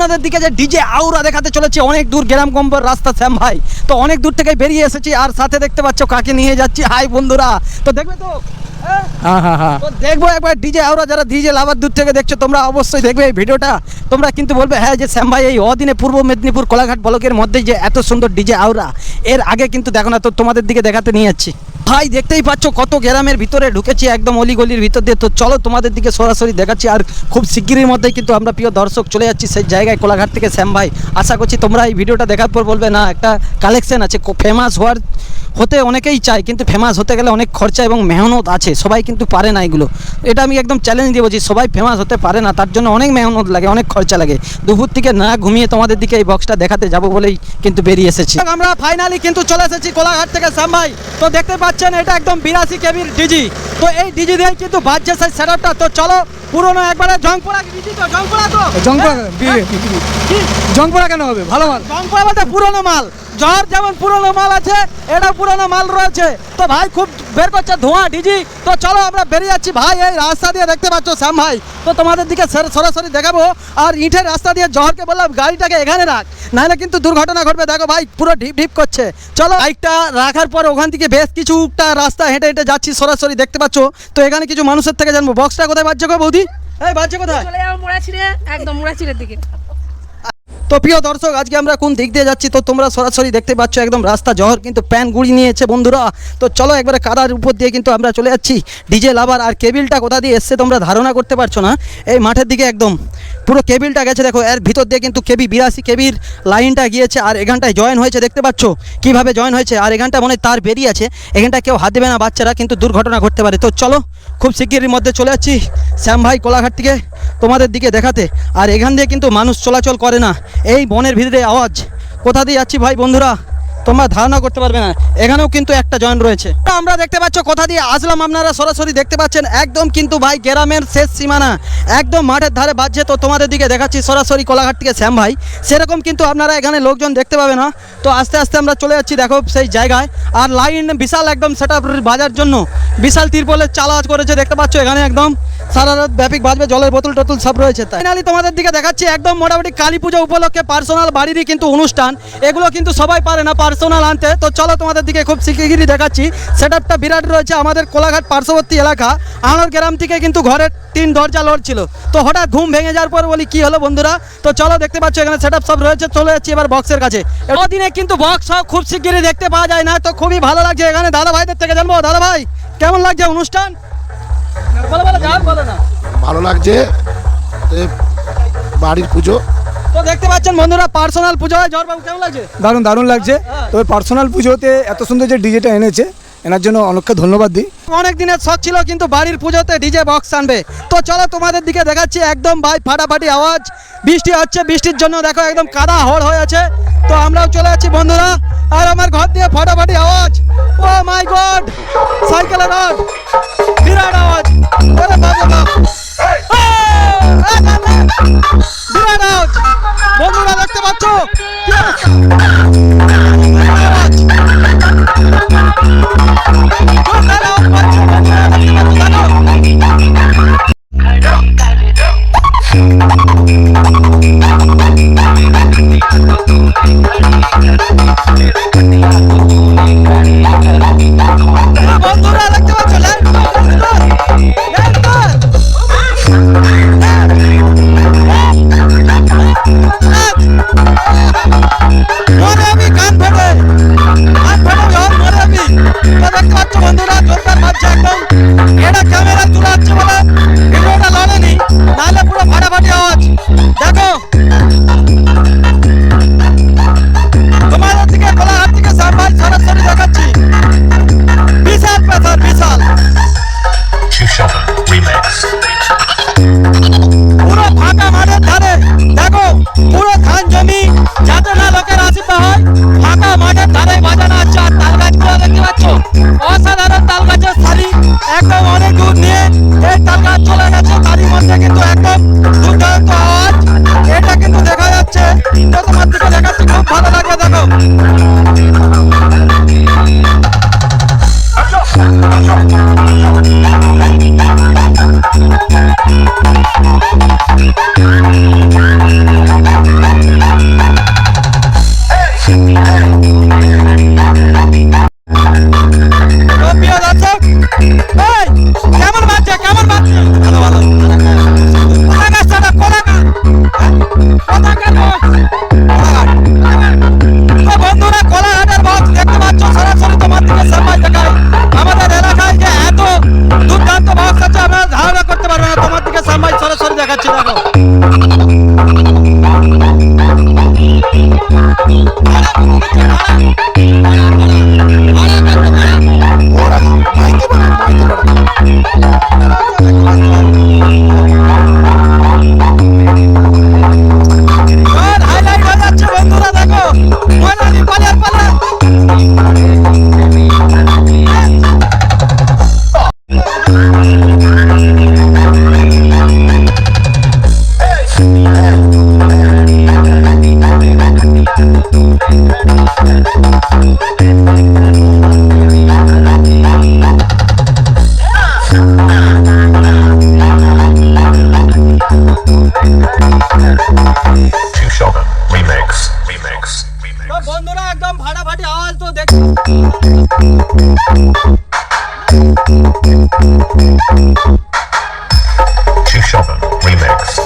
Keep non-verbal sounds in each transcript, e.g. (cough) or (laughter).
আপনাদের দিকে যে ডিজে আউরা দেখাতে চলেছে অনেক দূর গ্রাম কম্বর রাস্তা শ্যাম ভাই। তো অনেক দূর থেকে বেরিয়ে এসেছি আর সাথে দেখতে পাচ্ছ কাকে নিয়ে যাচ্ছি। হাই বন্ধুরা তো দেখবে তো? হ্যাঁ? হ্যাঁ হ্যাঁ দেখব একবার ডিজে আউরা যারা ডিজে লাভার দূর থেকে দেখছ তোমরা অবশ্যই দেখবে এই ভিডিওটা। তোমরা কিন্তু বলবে হ্যাঁ যে শ্যাম ভাই এই অদিনে পূর্ব মেদিনীপুর কোলাঘাট ব্লকের মধ্যে যে এত সুন্দর ডিজে আউরা এর আগে কিন্তু দেখো না তো তোমাদের দিকে দেখাতে নিয়ে যাচ্ছি। ভাই, দেখতেই পাচ্ছ কত গ্রামের ভিতরে ঢুকেছি, একদম অলিগলির ভিতর দিয়ে। তো চলো তোমাদের দিকে সরাসরি দেখাচ্ছি, আর খুব শিগগিরই মধ্যেই কিন্তু আমরা প্রিয় দর্শক চলে যাচ্ছি সেই জায়গায়, কোলাঘাট থেকে, শ্যাম ভাই। আশা করছি তোমরা এই ভিডিওটা দেখার পর বলবে, না, একটা কালেকশন আছে ফেমাস হওয়ার হতে অনেকেই চায় কিন্তু ফেমাস হতে গেলে অনেক খরচা এবং মেহনত আছে সবাই কিন্তু পারে না এগুলো। এটা আমি একদম চ্যালেঞ্জ দিয়ে বলছি সবাই ফেমাস হতে পারে না তার জন্য অনেক মেহনত লাগে অনেক খরচা লাগে। দুপুর থেকে না ঘুমিয়ে তোমাদের দিকে এই বক্সটা দেখাতে যাব বলেই কিন্তু বেরিয়ে এসেছি। আমরা ফাইনালি কিন্তু চলে এসেছি কোলাঘাট থেকে ভাই তো দেখতে পাচ্ছেন এটা একদম বিরাশি কেবির ডিজি। তো এই ডিজি দিয়ে কিন্তু বাজছে সেই সেটআপটা তো চলো পুরোনো একবারে জংপোড়া ডিজি তো? জংপোড়া তো? জংপোড়া হ্যাঁ? জংপোড়া কেন হবে? ভালো মাল। জংপোড়া বলতে পুরোনো মাল। জ্বর যেমন পুরোনো মাল আছে এটা পুরোনো মাল রয়েছে। তো ভাই খুব বের করছে ধোঁয়া, ডিজি। তো চলো আমরা বেরিয়ে যাচ্ছি। ভাই, এই রাস্তা দিয়ে দেখতে পাচ্ছ শ্যাম ভাই। তো তোমাদের দিকে সর- সরাসরি দেখাবো। আর ইটের রাস্তা দিয়ে জহরকে বললাম, গাড়িটাকে এখানে রাখ। নাহলে কিন্তু দুর্ঘটনা ঘটবে। দেখো ভাই, পুরো ঢিপ ঢিপ করছে। চলো বাইকটা রাখার পর ওখান থেকে বেশ কিছুটা রাস্তা হেঁটে হেঁটে যাচ্ছি। সরাসরি দেখতে পাচ্ছ। তো এখানে কিছু মানুষের থেকে জানব। বক্সটা কোথায় বাজছে গো বৌদি? এই বাজছে কোথায়? একদম দিকে। তো প্রিয় দর্শক, আজকে আমরা কোন দিক দিয়ে যাচ্ছি? তো তোমরা সরাসরি দেখতে পাচ্ছ একদম রাস্তা জহর কিন্তু প্যান গুড়ি নিয়েছে বন্ধুরা। তো চলো একবারে কাদার উপর দিয়ে কিন্তু আমরা চলে যাচ্ছি। ডিজে লাভার, আর কেবিলটা কোথা দিয়ে এসছে তোমরা ধারণা করতে পারছ না? এই মাঠের দিকে একদম। পুরো কেবিলটা গেছে দেখো, এর ভিতর দিয়ে কিন্তু কেবি বিরাশি কেবির লাইনটা গিয়েছে, আর এখানটায় জয়েন হয়েছে, দেখতে পাচ্ছ? কীভাবে জয়েন হয়েছে? আর এখানটা মনে তার বেরিয়ে আছে। এখানটা কেউ হাত দেবে না বাচ্চারা, কিন্তু দুর্ঘটনা ঘটতে পারে। তো চলো, খুব শিগগিরই মধ্যে চলে যাচ্ছি। শ্যাম ভাই, কোলাঘাট থেকে তোমাদের দিকে দেখাতে। আর এখান দিয়ে কিন্তু মানুষ চলাচল করে না। এই বনের ভিতরে আওয়াজ। কোথা দিয়ে যাচ্ছি ভাই বন্ধুরা? তোমরা ধারণা করতে পারবে না। এখানেও কিন্তু একটা জয়েন্ট রয়েছে। আমরা দেখতে পাচ্ছ কথা দিয়ে আসলাম, আপনারা সরাসরি দেখতে পাচ্ছেন। একদম কিন্তু ভাই গ্রামের শেষ সীমানা। একদম মাঠের ধারে বাজছে। তো তোমাদের দিকে দেখাচ্ছি সরাসরি কোলাঘাট থেকে শ্যাম ভাই। সেরকম কিন্তু আপনারা এখানে লোকজন দেখতে পাবে না। তো আস্তে আস্তে আমরা চলে যাচ্ছি দেখো সেই জায়গায়। আর লাইন বিশাল একদম সেটা বাজার জন্য। বিশাল তিরপলের চালা করেছে, দেখতে পাচ্ছ এখানে একদম। সারা রাত ব্যাপক বাজবে, জলের বোতল টোতল সব রয়েছে। ফাইনালি তোমাদের দিকে দেখাচ্ছি, একদম মোটামুটি কালী পুজো উপলক্ষে পার্সোনাল বাড়িরই কিন্তু অনুষ্ঠান। এগুলো কিন্তু সবাই পারে না পার্সোনাল আনতে। তো চলো তোমাদের দিকে খুব শিগগিরই দেখাচ্ছি। সেট আপটা বিরাট রয়েছে আমাদের কোলাঘাট পার্শ্ববর্তী এলাকা। আনোর গ্রাম থেকে কিন্তু ঘরের তিন দরজা লড়ছিল। তো হঠাৎ ঘুম ভেঙে যাওয়ার পর বলি, কি হলো বন্ধুরা? তো চলো দেখতে পাচ্ছ এখানে সেট সব রয়েছে। চলে যাচ্ছি এবার বক্সের কাছে। দিনে কিন্তু বক্স সব খুব শিগগিরই দেখতে পাওয়া যায় না। তো খুবই ভালো লাগছে এখানে। দাদা ভাইদের থেকে জানব। দাদা ভাই, কেমন লাগছে অনুষ্ঠান? ভালো লাগছে। বাড়ির পুজো। তো দেখতে পাচ্ছেন বন্ধুরা পার্সোনাল পুজো হয়। জোরবাবু কেমন লাগছে? দারুণ দারুণ লাগছে। তবে পার্সোনাল পুজোতে এত সুন্দর যে ডিজেটা এনেছে এনার জন্য অনেককে ধন্যবাদ দিই। অনেক দিনের শখ ছিল কিন্তু বাড়ির পুজোতে ডিজে বক্স আনবে। তো চলো তোমাদের দিকে দেখাচ্ছি একদম ভাই ফাটাফাটি আওয়াজ। বৃষ্টি হচ্ছে বৃষ্টির জন্য দেখো একদম কাদা হড় হয়ে আছে। তো আমরাও চলে যাচ্ছি বন্ধুরা। আর আমার ঘর দিয়ে ফাটাফাটি আওয়াজ। ও মাই গড সাইকেলের আওয়াজ। বিরাট আওয়াজ। জোরদার মারছে একদম। এটা ক্যামেরা তুলে বলে ভিডিওটা লড়েনি নাহলে পুরো ফাটাফাটি আওয়াজ। দেখো। তোমাদের দিকে কোলাহাট থেকে সামনে সরাসরি দেখাচ্ছি। বিশাল পেশার বিশাল। Remix. একদম অনেক দূর নিয়ে এই চলে গেছে তারই মধ্যে কিন্তু একদম দুর্দান্ত আওয়াজ। এটা কিন্তু দেখা যাচ্ছে। তো Remix. Remix.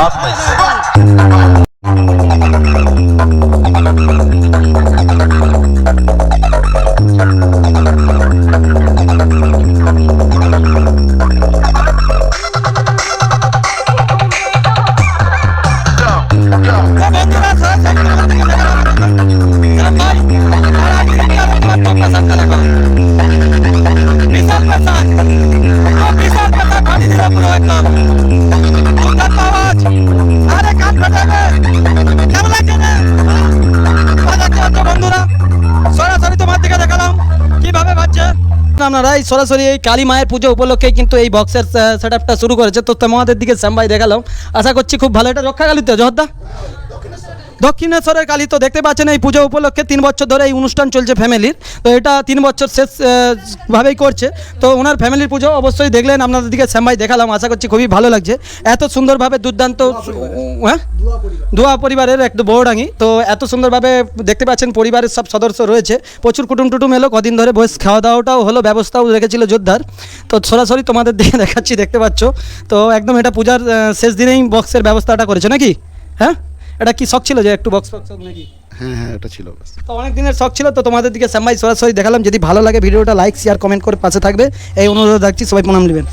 stop myself. এই সরাসরি এই কালী মায়ের পুজো উপলক্ষে কিন্তু এই বক্সের সেট শুরু করেছে। তো তোমাদের দিকে শ্যাম ভাই দেখালাম। আশা করছি খুব ভালো। এটা রক্ষা কালী তো জহদ্দা দক্ষিণেশ্বরের কালী তো দেখতে পাচ্ছেন এই পুজো উপলক্ষে তিন বছর ধরে এই অনুষ্ঠান চলছে ফ্যামিলির তো এটা তিন বছর শেষ ভাবেই করছে। তো ওনার ফ্যামিলির পুজো অবশ্যই দেখলেন আপনাদের দিকে শ্যামভাই দেখালাম আশা করছি খুবই ভালো লাগছে। এত সুন্দরভাবে দুর্দান্ত হ্যাঁ? দুয়া পরিবারের একটু বড়ডাঙ্গি তো এত সুন্দরভাবে দেখতে পাচ্ছেন পরিবারের সব সদস্য রয়েছে। প্রচুর কুটুম টুটুম এলো কদিন ধরে বয়স খাওয়া দাওয়াটাও হলো ব্যবস্থাও রেখেছিল যোদ্ধার। তো সরাসরি তোমাদের দিকে (laughs) দেখাচ্ছি দেখতে পাচ্ছ। তো একদম এটা পূজার শেষ দিনেই বক্সের ব্যবস্থাটা করেছে নাকি? হ্যাঁ? এটা কি শখ ছিল যে একটু বক্স ফক্স নাকি? হ্যাঁ হ্যাঁ এটা ছিল তো অনেক দিনের শখ ছিল তো তোমাদের দিকে শ্যামভাই সরাসরি দেখালাম। যদি ভালো লাগে ভিডিওটা লাইক শেয়ার কমেন্ট করে পাশে থাকবে। এই অনুরোধ রাখছি সবাই প্রণাম নেবেন।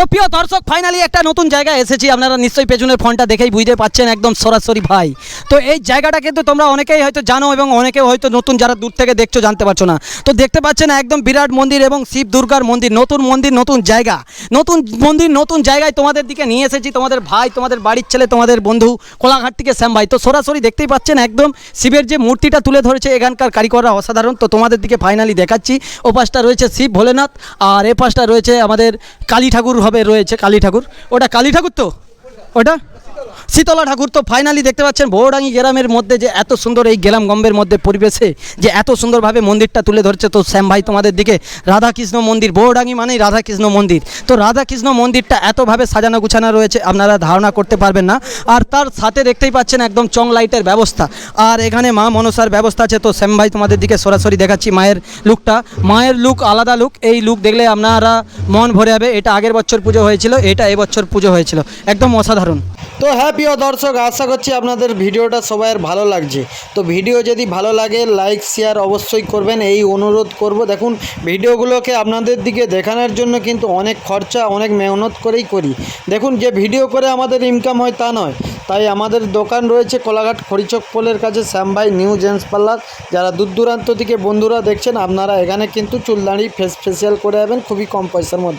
তো প্রিয় দর্শক ফাইনালি একটা নতুন জায়গায় এসেছি। আপনারা নিশ্চয়ই পেছনের ফোনটা দেখেই বুঝতে পাচ্ছেন একদম সরাসরি ভাই। তো এই জায়গাটা কিন্তু তোমরা অনেকেই হয়তো জানো এবং অনেকেও হয়তো নতুন যারা দূর থেকে দেখছ জানতে পারছ না। তো দেখতে পাচ্ছেন একদম বিরাট মন্দির এবং শিব দুর্গার মন্দির, নতুন মন্দির, নতুন জায়গা। নতুন মন্দির, নতুন জায়গায় তোমাদের দিকে নিয়ে এসেছি। তোমাদের ভাই, তোমাদের বাড়ির ছেলে, তোমাদের বন্ধু কোলাঘাট থেকে শ্যাম ভাই। তো সরাসরি দেখতেই পাচ্ছেন একদম শিবের যে মূর্তিটা তুলে ধরেছে এখানকার কারিগররা অসাধারণ। তো তোমাদের দিকে ফাইনালি দেখাচ্ছি। ও পাশটা রয়েছে শিব ভোলেনাথ, আর এ পাশটা রয়েছে আমাদের কালী ঠাকুর হবে রয়েছে কালী ঠাকুর ওটা কালী ঠাকুর তো? ওটা? শীতলা ঠাকুর তো ফাইনালি দেখতে পাচ্ছেন বড়ডাঙ্গি গ্রামের মধ্যে যে এত সুন্দর এই গ্রাম গম্বের মধ্যে পরিবেশে, যে এত সুন্দরভাবে মন্দিরটা তুলে ধরছে। তো শ্যাম ভাই তোমাদের দিকে, রাধাকৃষ্ণ মন্দির বড়ডাঙ্গি মানেই রাধাকৃষ্ণ মন্দির। তো রাধাকৃষ্ণ মন্দিরটা এতভাবে সাজানো গুছানো রয়েছে, আপনারা ধারণা করতে পারবেন না। আর তার সাথে দেখতেই পাচ্ছেন একদম চং লাইটের ব্যবস্থা। আর এখানে মা মনসার ব্যবস্থা আছে। তো শ্যাম ভাই তোমাদের দিকে সরাসরি দেখাচ্ছি মায়ের লুকটা। মায়ের লুক আলাদা লুক, এই লুক দেখলে আপনারা মন ভরে যাবে। এটা আগের বছর পুজো হয়েছিল, এটা এবছর পুজো হয়েছিল। একদম অসাধারণ। তো হ্যাঁ প্রিয় দর্শক, আশা করছি আপনাদের ভিডিওটা সবাইয়ের ভালো লাগছে। তো ভিডিও যদি ভালো লাগে লাইক শেয়ার অবশ্যই করবেন। এই অনুরোধ করব, দেখুন, ভিডিওগুলোকে আপনাদের দিকে দেখানোর জন্য কিন্তু অনেক খরচা, অনেক মেহনত করেই করি। দেখুন, যে ভিডিও করে আমাদের ইনকাম হয় তা নয়। তাই আমাদের দোকান রয়েছে কোলাঘাট খড়িচক পোলের কাছে শ্যামভাই নিউ জেন্টস পার্লার। যারা দূর দূরান্ত থেকে বন্ধুরা দেখছেন, আপনারা এখানে কিন্তু চুল দাঁড়ি ফেস ফেসিয়াল করে যাবেন, খুবই কম পয়সার মধ্যে।